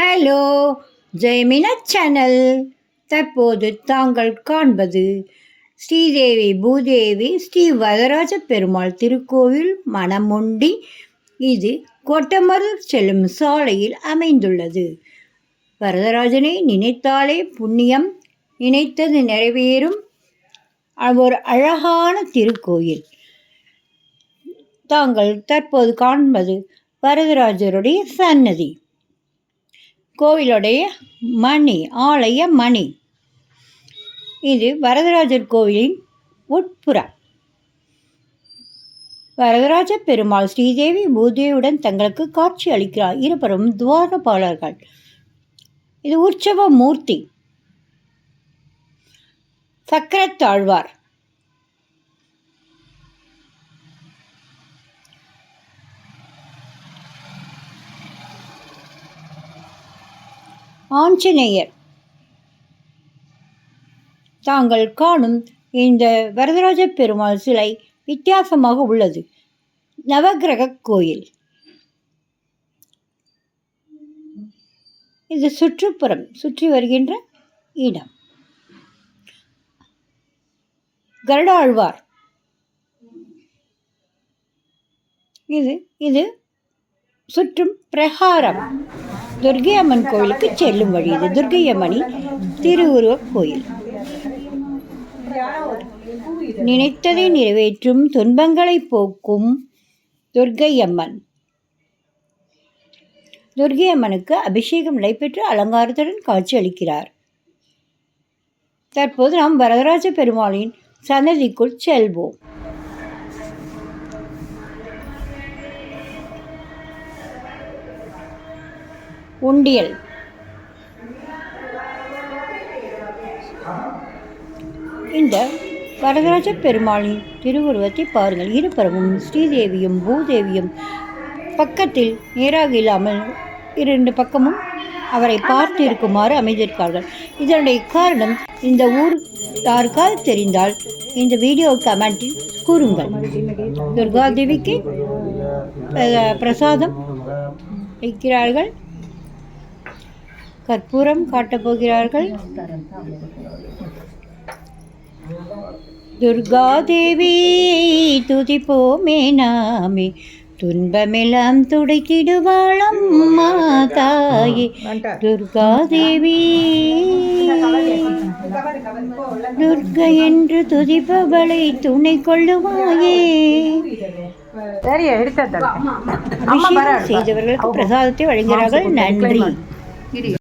Hello ஜெயமினா channel. தற்போது தாங்கள் காண்பது ஸ்ரீதேவி பூதேவி ஸ்ரீ வரதராஜ பெருமாள் திருக்கோவில் மணமுண்டி. இது கொட்டமரூர் செல்லும் சாலையில் அமைந்துள்ளது. வரதராஜனை நினைத்தாலே புண்ணியம் நினைத்தது நிறைவேறும். ஒரு அழகான திருக்கோயில். தாங்கள் தற்போது காண்பது வரதராஜருடைய சன்னதி. கோவிலுடைய மணி ஆலய மணி. இது வரதராஜர் கோவிலின் உட்புறம். வரதராஜ பெருமாள் ஸ்ரீதேவி பூதேவியுடன் தங்களுக்கு காட்சி அளிக்கிறார். இருவரும் துவாரபாலர்கள். இது உற்சவ மூர்த்தி. சக்கரத்தாழ்வார். ஆஞ்சநேயர். தாங்கள் காணும் இந்த வரதராஜ பெருமாள் சிலை வித்தியாசமாக உள்ளது. நவகிரக கோயில். இது சுற்றுப்புறம் சுற்றி வருகின்ற இடம். கருடாழ்வார். இது இது சுற்றும் பிரகாரம். துர்கை அம்மன் கோயிலுக்கு செல்லும் வழி இது. துர்கை அம்மணி திருவுருவக் கோயில். நினைத்ததை நிறைவேற்றும் துன்பங்களை போக்கும் துர்கை அம்மன் துர்கை அம்மனுக்கு அபிஷேகம் நடைபெற்று அலங்காரத்துடன் காட்சி அளிக்கிறார். தற்போது நாம் வரதராஜ பெருமாளின் சன்னதிக்குள் செல்வோம். உண்டியல். இந்த வரதராஜ பெருமாளின் திருவுருவத்தை பாருங்கள். இருபுறமும் ஸ்ரீதேவியும் பூதேவியும் பக்கத்தில் நேராக இல்லாமல் இரண்டு பக்கமும் அவரை பார்த்து இருக்குமாறு அமைந்திருக்கார்கள். இதனுடைய காரணம் இந்த ஊர் யாருக்காவது தெரிந்தால் இந்த வீடியோ கமெண்டில் கூறுங்கள். துர்காதேவிக்கு பிரசாதம் வைக்கிறார்கள். கற்பூரம் காட்டப் துர்காதேவி துதிப்போமே நாமே. துன்பமெல்லாம் துடைத்திடுவாளம் தாயே துர்காதேவி துர்க என்று துதிப்பவளை துணை கொள்ளுவாயே. செய்தவர்களுக்கு பிரசாதத்தை வழங்குகிறார்கள். நன்றி.